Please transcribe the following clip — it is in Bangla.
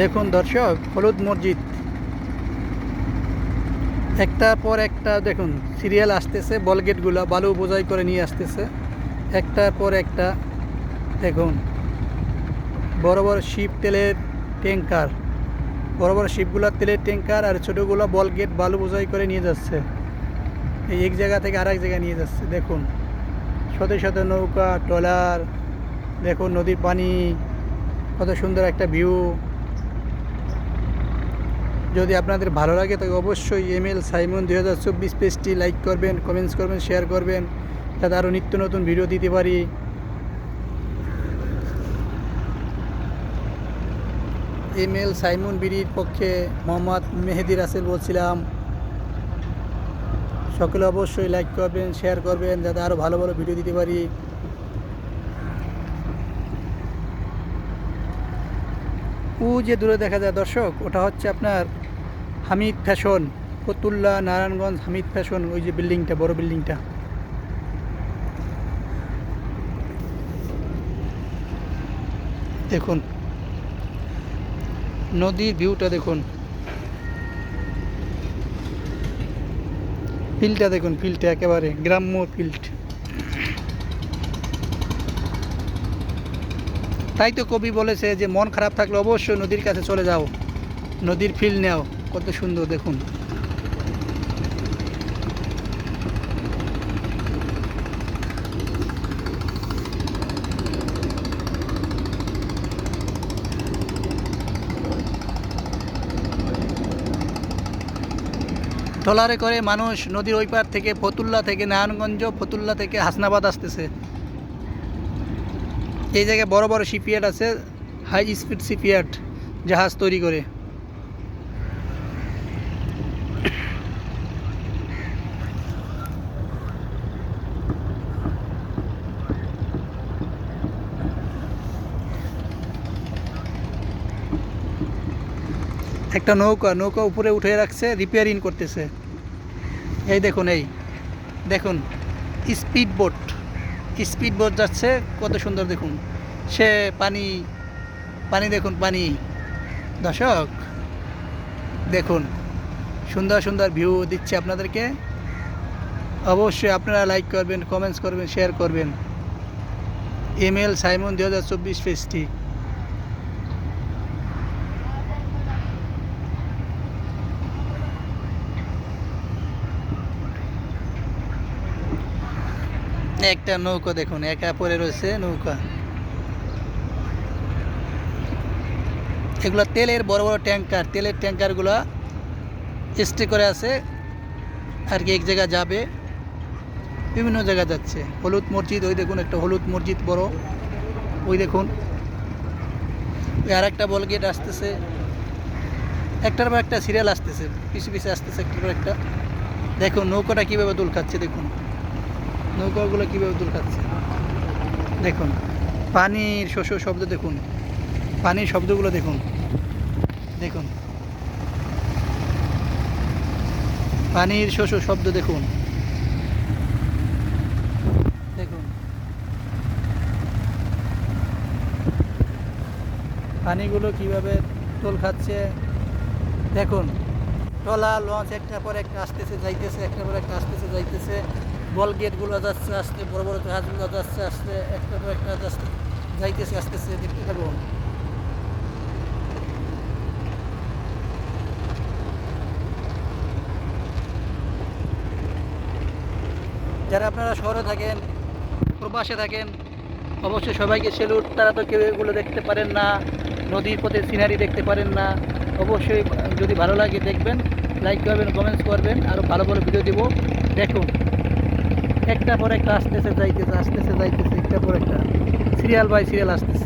দেখুন দর্শক, হলুদ মসজিদ। একটার পর একটা, দেখুন, সিরিয়াল আসতেছে বলগেটগুলো বালু বোঝাই করে নিয়ে আসতেছে। একটার পর একটা, দেখুন, বড় বড় শিপ তেলের ট্যাঙ্কার বড় বড় শিপগুলো তেলের ট্যাঙ্কার আর ছোটোগুলো বলগেট বালু বোঝাই করে নিয়ে যাচ্ছে। এই এক জায়গা থেকে আরেক জায়গায় নিয়ে যাচ্ছে, দেখুন। শত শত নৌকা, ট্রলার, দেখুন নদীর পানি, কত সুন্দর একটা ভিউ। যদি আপনাদের ভালো লাগে তবে অবশ্যই এম এল সাইমন দুই হাজার চব্বিশ পেজটি লাইক করবেন কমেন্টস করবেন শেয়ার করবেন, যাতে আরও নিত্য নতুন ভিডিও দিতে পারি। এম এল সাইমন বিডির পক্ষে মোহাম্মদ মেহেদি রাসেল বলছিলাম। সকলে অবশ্যই লাইক করবেন শেয়ার করবেন, যাতে আরও ভালো ভালো ভিডিও দিতে পারি। ও যে দূরে দেখা যায়, দর্শক, ওটা হচ্ছে আপনার হামিদ ফ্যাশন ফতুল্লা নারায়ণগঞ্জ হামিদ ফ্যাশন, ওই যে বিল্ডিংটা, বড় বিল্ডিংটা। দেখুন, নদীর ভিউটা দেখুন। ফিল্ডটা দেখুন ফিল্ডটা একেবারে গ্রাম্য ফিল্ড। তাই তো কবি বলেছে যে, মন খারাপ থাকলে অবশ্যই নদীর কাছে চলে যাও। নদীর ফিল নেও। কত সুন্দর, দেখুন। ট্রলারে করে মানুষ নদীর ওই পার থেকে ফতুল্লা থেকে নারায়ণগঞ্জ, ফতুল্লা থেকে হাসনাবাদ আসতেছে। এই জায়গায় বড় বড় শিপইয়ার্ড আছে হাই স্পিড শিপইয়ার্ড জাহাজ তৈরি করে। একটা নৌকা নৌকা উপরে উঠে রাখছে রিপেয়ারিং করতেছে। এই দেখুন এই। দেখুন স্পিড বোট স্পিড বোট যাচ্ছে, কত সুন্দর দেখুন। সে পানি পানি দেখুন, পানি। দর্শক, দেখুন, সুন্দর সুন্দর ভিউ দিচ্ছে আপনাদেরকে। অবশ্যই আপনারা লাইক করবেন কমেন্টস করবেন শেয়ার করবেন। ইমেল সাইমন দু হাজার চব্বিশ পেজটি। একটা নৌকা দেখুন, একা পরে রয়েছে নৌকা। এগুলো তেলের বড় বড় ট্যাঙ্কার, তেলের ট্যাঙ্কারগুলো স্টে করে আছে। আর কি এক জায়গা যাবে, বিভিন্ন জায়গা যাচ্ছে। হলুদ মসজিদ, ওই দেখুন একটা হলুদ মসজিদ বড়। ওই দেখুন। আর একটা বল গেট আসতেছে। একটার পর একটা সিরিয়াল আসতেছে, পিছু পিছু আসতেছে একটার পর একটা। দেখুন নৌকাটা কীভাবে দোল খাচ্ছে, দেখুন। নৌকাগুলো কীভাবে দোল খাচ্ছে। দেখুন, পানির শস্য শব্দ দেখুন। পানির শব্দগুলো দেখুন। দেখুন। পানির শস্য শব্দ দেখুন। দেখুন। পানিগুলো কীভাবে তোল খাচ্ছে, দেখুন। টলা লঞ্চ একটা পর একটা আসতেছে, যাইতেছে, একটা পর একটা আসতেছে, যাইতেছে। বল গেটগুলো যাচ্ছে, আসতে বড় বড় জাহাজগুলো যাচ্ছে, আসতে একটা পর একটা যাইতেছে, আসতেছে, দেখতে থাকব যারা আপনারা শহরে থাকেন, প্রবাসে থাকেন, অবশ্যই সবাইকে সেলুট তারা তো কেউ এগুলো দেখতে পারেন না, নদীর পথে সিনারি দেখতে পারেন না। অবশ্যই যদি ভালো লাগে দেখবেন লাইক করবেন কমেন্টস করবেন আরও ভালো ভালো ভিডিও দেবো। দেখুন একটা পর একটা আসতেছে, যাইতেছে আসতেছে, যাইতেছে একটা পর একটা। সিরিয়াল বাই সিরিয়াল আসতেছে।